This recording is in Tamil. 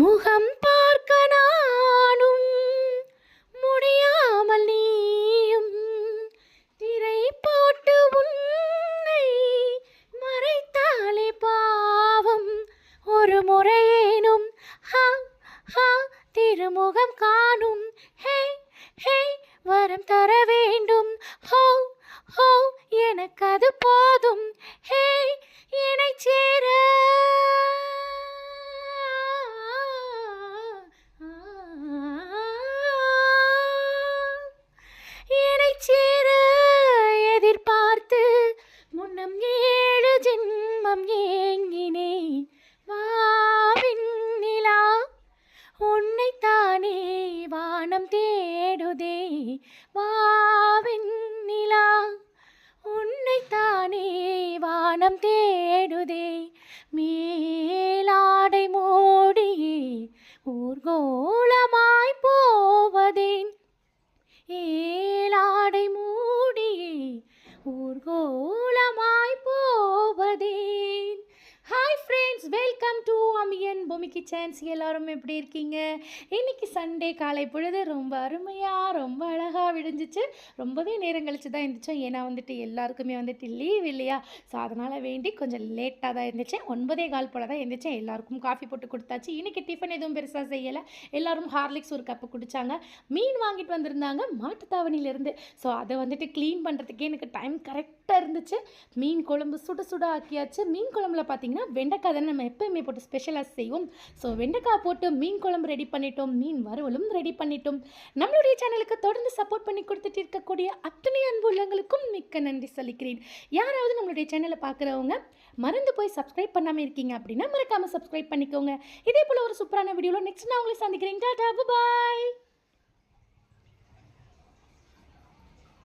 முகம் பார்க்க நானும் முடியாமல் நீயும். திரை போட்டு உன்னை மறைத்தாலே பாவம். ஒரு முறையேனும் ஹா ஹா திருமுகம் காணும். ஹே ஹே வரம் தர வேண்டும். ஹோ ஹோ எனக்கு జ్ఞానం తేడుదే మీ பூமிக்கு பூமி கிச்சன்ஸ் எல்லாரும் எப்படி இருக்கீங்க? இன்னைக்கு சண்டே காலை பொழுது ரொம்ப அருமையாக ரொம்ப அழகாக விடிஞ்சிச்சு. ரொம்பவே நேரம் கழிச்சு தான் இருந்துச்சோம் ஏன்னா வந்துட்டு எல்லாருக்குமே வந்துட்டு லீவ் இல்லையா? ஸோ அதனால் வேண்டி கொஞ்சம் லேட்டாக தான் இருந்துச்சேன் ஒன்பதே கால் போல் தான் இருந்துச்சேன் எல்லாருக்கும் காஃபி போட்டு கொடுத்தாச்சு. இன்னைக்கு டிஃபன் எதுவும் பெருசாக செய்யலை. எல்லாரும் ஹார்லிக்ஸ் ஒரு கப்பு குடித்தாங்க மீன் வாங்கிட்டு வந்திருந்தாங்க மாட்டுத்தாவணியிலேருந்து. ஸோ அதை வந்துட்டு க்ளீன் பண்ணுறதுக்கே எனக்கு டைம் கரெக்டாக இருந்துச்சு. மீன் குழம்பு சுட சுட ஆக்கியாச்சு. மீன் குழம்புல பார்த்தீங்கன்னா வெண்டைக்காய் தானே நம்ம எப்பயுமே போட்டு ஸ்பெஷலாக செய்வோம். ஸோ வெண்டைக்காய் போட்டு மீன் குழம்பு ரெடி பண்ணிட்டோம். மீன் வறுவலும் ரெடி பண்ணிட்டோம். நம்மளுடைய சேனலுக்கு தொடர்ந்து சப்போர்ட் பண்ணி கொடுத்துட்டு இருக்கக்கூடிய அத்தனை அன்பு உள்ளங்களுக்கும் மிக்க நன்றி சொல்லிக்கிறேன். யாராவது நம்மளுடைய சேனலை பார்க்குறவங்க மறந்து போய் சப்ஸ்கிரைப் பண்ணாமல் இருக்கீங்க அப்படின்னா மறக்காமல் சப்ஸ்கிரைப் பண்ணிக்கோங்க. இதே போல் ஒரு சூப்பரான வீடியோவில் நெக்ஸ்ட் நான் உங்களை சந்திக்கிறேன். டாடா பாய்